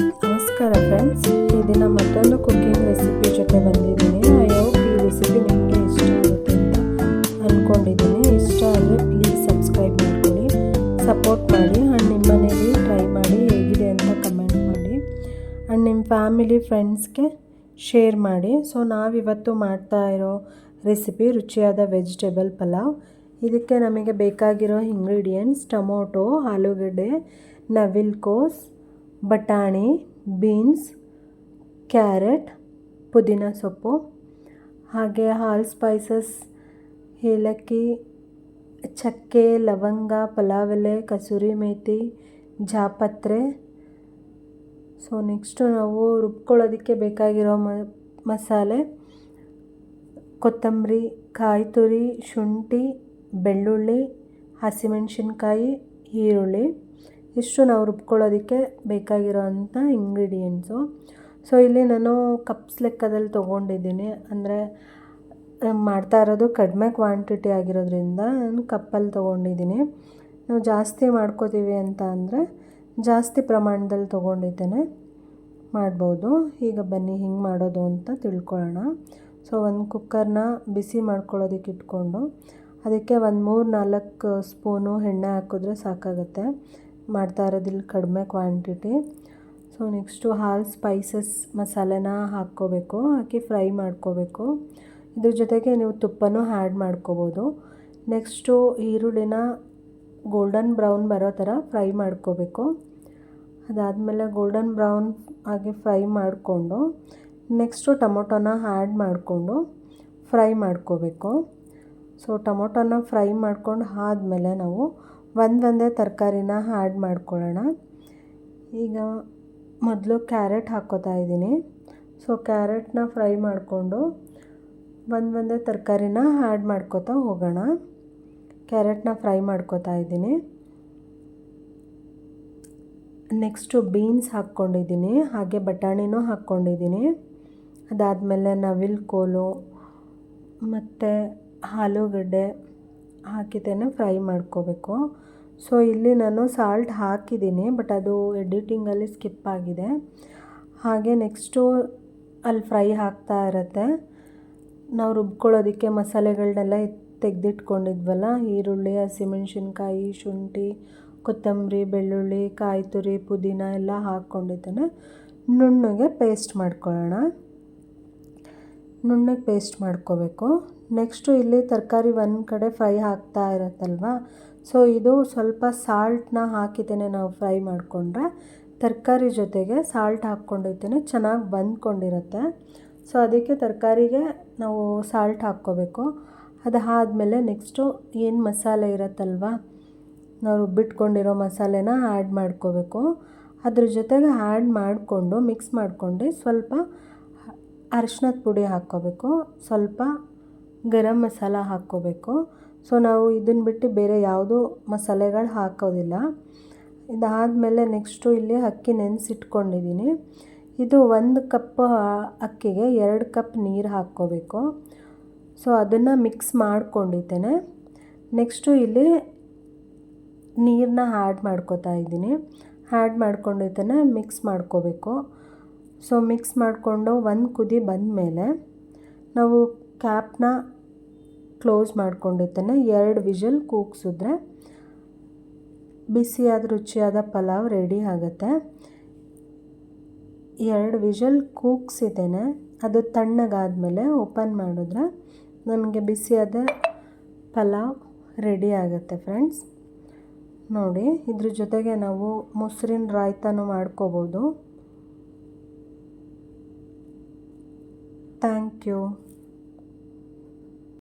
ನಮಸ್ಕಾರ ಫ್ರೆಂಡ್ಸ್ ಈ ದಿನ ಮತ್ತೊಂದು ಕುಕ್ಕಿಂಗ್ ರೆಸಿಪಿ ಜೊತೆ ಬಂದಿದ್ದೀನಿ. ಐ ಹೋಪ್ ಈ ರೆಸಿಪಿ ನಿಮಗೆ ಇಷ್ಟ ಆಗುತ್ತೆ ಅಂತ ಅಂದ್ಕೊಂಡಿದ್ದೀನಿ ಇಷ್ಟ ಆದರೆ ಪ್ಲೀಸ್ ಸಬ್ಸ್ಕ್ರೈಬ್ ಮಾಡ್ಕೊಳ್ಳಿ. ಸಪೋರ್ಟ್ ಮಾಡಿ. ಆ್ಯಂಡ್ ನಿಮ್ಮ ಮನೇಲಿ ಟ್ರೈ ಮಾಡಿ. ಹೇಗಿದೆ ಅಂತ ಕಮೆಂಟ್ ಮಾಡಿ. ಆ್ಯಂಡ್ ನಿಮ್ಮ ಫ್ಯಾಮಿಲಿ ಫ್ರೆಂಡ್ಸ್ಗೆ ಶೇರ್ ಮಾಡಿ. ಸೊ ನಾವಿವತ್ತು ಮಾಡ್ತಾ ಇರೋ ರೆಸಿಪಿ ರುಚಿಯಾದ ವೆಜಿಟೇಬಲ್ ಪಲಾವ್. ಇದಕ್ಕೆ ನಮಗೆ ಬೇಕಾಗಿರೋ ಇಂಗ್ರೀಡಿಯೆಂಟ್ಸ್ ಟೊಮೊಟೊ, ಆಲೂಗಡ್ಡೆ, ನವಿಲ್ಕೋಸ್ ಬಟಾಣಿ, ಬೀನ್ಸ್, ಕ್ಯಾರೆಟ್, ಪುದೀನ ಸೊಪ್ಪು, ಹಾಗೆ ಹಾಲ್ ಸ್ಪೈಸಸ್, ಏಲಕ್ಕಿ, ಚಕ್ಕೆ, ಲವಂಗ ಪಲಾವ್ ಎಲೆ ಕಸೂರಿ ಮೇಥಿ ಜಾಪತ್ರೆ. ಸೊ ನೆಕ್ಸ್ಟು ನಾವು ರುಬ್ಕೊಳ್ಳೋದಕ್ಕೆ ಬೇಕಾಗಿರೋ ಮಸಾಲೆ, ಕೊತ್ತಂಬರಿ ಕಾಯಿ ತುರಿ ಶುಂಠಿ, ಬೆಳ್ಳುಳ್ಳಿ, ಹಸಿಮೆಣಸಿನ್ಕಾಯಿ, ಈರುಳ್ಳಿ. ಇಷ್ಟು ನಾವು ರುಬ್ಕೊಳ್ಳೋದಕ್ಕೆ ಬೇಕಾಗಿರೋ ಅಂಥ ಇಂಗ್ರೀಡಿಯೆಂಟ್ಸು ಸೊ ಇಲ್ಲಿ ನಾನು ಕಪ್ಸ್ ಲೆಕ್ಕದಲ್ಲಿ ತೊಗೊಂಡಿದ್ದೀನಿ. ಅಂದರೆ ಮಾಡ್ತಾ ಇರೋದು ಕಡಿಮೆ ಕ್ವಾಂಟಿಟಿ ಆಗಿರೋದ್ರಿಂದ ನಾನು ಕಪ್ಪಲ್ಲಿ ತೊಗೊಂಡಿದ್ದೀನಿ. ನಾವು ಜಾಸ್ತಿ ಮಾಡ್ಕೋತೀವಿ ಅಂತ ಅಂದರೆ, ಜಾಸ್ತಿ ಪ್ರಮಾಣದಲ್ಲಿ ತೊಗೊಂಡಿದ್ದೇನೆ. ಮಾಡ್ಬೋದು. ಈಗ ಬನ್ನಿ, ಹಿಂಗೆ ಮಾಡೋದು ಅಂತ ತಿಳ್ಕೊಳ್ಳೋಣ. ಸೊ ಒಂದು ಕುಕ್ಕರ್ನ ಬಿಸಿ ಮಾಡ್ಕೊಳ್ಳೋದಕ್ಕೆ ಇಟ್ಕೊಂಡು, ಅದಕ್ಕೆ ಒಂದು ಮೂರು ನಾಲ್ಕು ಸ್ಪೂನು ಎಣ್ಣೆ ಹಾಕಿದ್ರೆ ಸಾಕಾಗುತ್ತೆ. ಮಾಡ್ತಾ ಇರೋದಿಲ್ಲ ಕಡಿಮೆ quantity so next whole spices ಮಸಾಲೆನ ಹಾಕ್ಕೋಬೇಕು, ಹಾಕಿ ಫ್ರೈ ಮಾಡ್ಕೋಬೇಕು. ಇದ್ರ ಜೊತೆಗೆ ನೀವು ತುಪ್ಪನೂ ಆ್ಯಡ್ ಮಾಡ್ಕೋಬೋದು. ನೆಕ್ಸ್ಟು ಈರುಳ್ಳಿನ ಗೋಲ್ಡನ್ ಬ್ರೌನ್ ಬರೋ ಥರ ಫ್ರೈ ಮಾಡ್ಕೋಬೇಕು. ಅದಾದಮೇಲೆ ಗೋಲ್ಡನ್ ಬ್ರೌನ್ ಆಗಿ ಫ್ರೈ ಮಾಡಿಕೊಂಡು ನೆಕ್ಸ್ಟು ಟೊಮೊಟೊನ ಆ್ಯಡ್ ಮಾಡಿಕೊಂಡು ಫ್ರೈ ಮಾಡ್ಕೋಬೇಕು. ಸೊ ಟೊಮೊಟೊನ ಫ್ರೈ ಮಾಡ್ಕೊಂಡು ಆದಮೇಲೆ ನಾವು ಒಂದೊಂದೇ ತರಕಾರಿನ ಆ್ಯಡ್ ಮಾಡ್ಕೊಳ್ಳೋಣ. ಈಗ ಮೊದಲು ಕ್ಯಾರೆಟ್ ಹಾಕೋತಾ ಇದ್ದೀನಿ. ಸೊ ಕ್ಯಾರೆಟ್ನ ಫ್ರೈ ಮಾಡಿಕೊಂಡು ಒಂದು ಒಂದೇ ತರಕಾರಿನ ಆ್ಯಡ್ ಮಾಡ್ಕೋತಾ ಹೋಗೋಣ. ಕ್ಯಾರೆಟ್ನ ಫ್ರೈ ಮಾಡ್ಕೋತಾ ಇದ್ದೀನಿ. ನೆಕ್ಸ್ಟು ಬೀನ್ಸ್ ಹಾಕ್ಕೊಂಡಿದ್ದೀನಿ. ಹಾಗೆ ಬಟಾಣಿನೂ ಹಾಕ್ಕೊಂಡಿದ್ದೀನಿ. ಅದಾದಮೇಲೆ ನವಿಲು ಕೋಲು ಮತ್ತು ಆಲೂಗಡ್ಡೆ ಹಾಕಿದ್ದೇನೆ ಫ್ರೈ ಮಾಡ್ಕೋಬೇಕು. ಸೊ ಇಲ್ಲಿ ನಾನು ಸಾಲ್ಟ್ ಹಾಕಿದ್ದೀನಿ ಬಟ್ ಅದು ಎಡಿಟಿಂಗಲ್ಲಿ ಸ್ಕಿಪ್ ಆಗಿದೆ. ಹಾಗೆ ನೆಕ್ಸ್ಟು ಅಲ್ಲಿ ಫ್ರೈ ಹಾಕ್ತಾ ಇರುತ್ತೆ. ನಾವು ರುಬ್ಕೊಳ್ಳೋದಕ್ಕೆ ಮಸಾಲೆಗಳನ್ನೆಲ್ಲ ತೆಗೆದಿಟ್ಕೊಂಡಿದ್ವಲ್ಲ, ಈರುಳ್ಳಿ, ಹಸಿಮೆಣ್ಸಿನ್ಕಾಯಿ, ಶುಂಠಿ, ಕೊತ್ತಂಬರಿ, ಬೆಳ್ಳುಳ್ಳಿ ಕಾಯಿ ತುರಿ ಪುದೀನ ಎಲ್ಲ ಹಾಕ್ಕೊಂಡಿದ್ದೇನೆ. ನುಣ್ಣಗೆ ಪೇಸ್ಟ್ ಮಾಡ್ಕೊಳ್ಳೋಣ. ನುಣ್ಣಗೆ ಪೇಸ್ಟ್ ಮಾಡ್ಕೋಬೇಕು. ನೆಕ್ಸ್ಟು ಇಲ್ಲಿ ತರಕಾರಿ ಒಂದು ಕಡೆ ಫ್ರೈ ಹಾಕ್ತಾ ಇರುತ್ತಲ್ವ? ಸೊ ಇದು ಸ್ವಲ್ಪ ಸಾಲ್ಟನ್ನ ಹಾಕಿದ್ದೇನೆ ನಾವು ಫ್ರೈ ಮಾಡಿಕೊಂಡ್ರೆ. ತರಕಾರಿ ಜೊತೆಗೆ ಸಾಲ್ಟ್ ಹಾಕ್ಕೊಂಡಿದ್ದೇನೆ ಚೆನ್ನಾಗಿ ಬಂದ್ಕೊಂಡಿರುತ್ತೆ. ಸೊ ಅದಕ್ಕೆ ತರಕಾರಿಗೆ ನಾವು ಸಾಲ್ಟ್ ಹಾಕ್ಕೋಬೇಕು. ಅದಾದಮೇಲೆ ನೆಕ್ಸ್ಟು ಏನು ಮಸಾಲೆ ಇರುತ್ತಲ್ವ? ನಾವು ರುಬ್ಬಿಟ್ಕೊಂಡಿರೋ ಮಸಾಲೆನ ಆ್ಯಡ್ ಮಾಡ್ಕೋಬೇಕು. ಅದ್ರ ಜೊತೆಗೆ ಆ್ಯಡ್ ಮಾಡಿಕೊಂಡು ಮಿಕ್ಸ್ ಮಾಡಿಕೊಂಡು ಸ್ವಲ್ಪ ಅರಿಶಿನದ ಪುಡಿ ಹಾಕ್ಕೋಬೇಕು, ಸ್ವಲ್ಪ ಗರಂ ಮಸಾಲ ಹಾಕ್ಕೋಬೇಕು. ಸೊ ನಾವು ಇದನ್ನು ಬಿಟ್ಟು ಬೇರೆ ಯಾವುದೂ ಮಸಾಲೆಗಳು ಹಾಕೋದಿಲ್ಲ. ಇದಾದಮೇಲೆ ನೆಕ್ಸ್ಟು ಇಲ್ಲಿ ಅಕ್ಕಿ ನೆನೆಸಿಟ್ಕೊಂಡಿದ್ದೀನಿ ಇದು ಒಂದು ಕಪ್ ಅಕ್ಕಿಗೆ ಎರಡು ಕಪ್ ನೀರು ಹಾಕ್ಕೋಬೇಕು. ಸೊ ಅದನ್ನು ಮಿಕ್ಸ್ ಮಾಡ್ಕೊಂಡಿದ್ದೇನೆ. ನೆಕ್ಸ್ಟು ಇಲ್ಲಿ ನೀರನ್ನ ಆ್ಯಡ್ ಮಾಡ್ಕೋತಾ ಇದ್ದೀನಿ ಆ್ಯಡ್ ಮಾಡ್ಕೊಂಡಿದ್ದೇನೆ, ಮಿಕ್ಸ್ ಮಾಡ್ಕೋಬೇಕು. ಸೊ ಮಿಕ್ಸ್ ಮಾಡಿಕೊಂಡು ಒಂದು ಕುದಿ ಬಂದ ಮೇಲೆ ನಾವು ಕ್ಯಾಪ್ನ ಕ್ಲೋಸ್ ಮಾಡ್ಕೊಂಡಿರ್ತೇನೆ. ಎರಡು ವಿಷಲ್ ಕೂಗಿಸಿದ್ರೆ ಬಿಸಿಯಾದ, ರುಚಿಯಾದ ಪಲಾವ್ ರೆಡಿ ಆಗುತ್ತೆ. ಎರಡು ವಿಷಲ್ ಕೂಗ್ಸಿದ್ದೇನೆ. ಅದು ತಣ್ಣಗಾದಮೇಲೆ ಓಪನ್ ಮಾಡಿದ್ರೆ ನಮಗೆ ಬಿಸಿಯಾದ ಪಲಾವ್ ರೆಡಿ ಆಗುತ್ತೆ ಫ್ರೆಂಡ್ಸ್. ನೋಡಿ, ಇದ್ರ ಜೊತೆಗೆ ನಾವು ಮೊಸರಿನ ರಾಯ್ತಾನು ಮಾಡ್ಕೋಬೋದು. thank you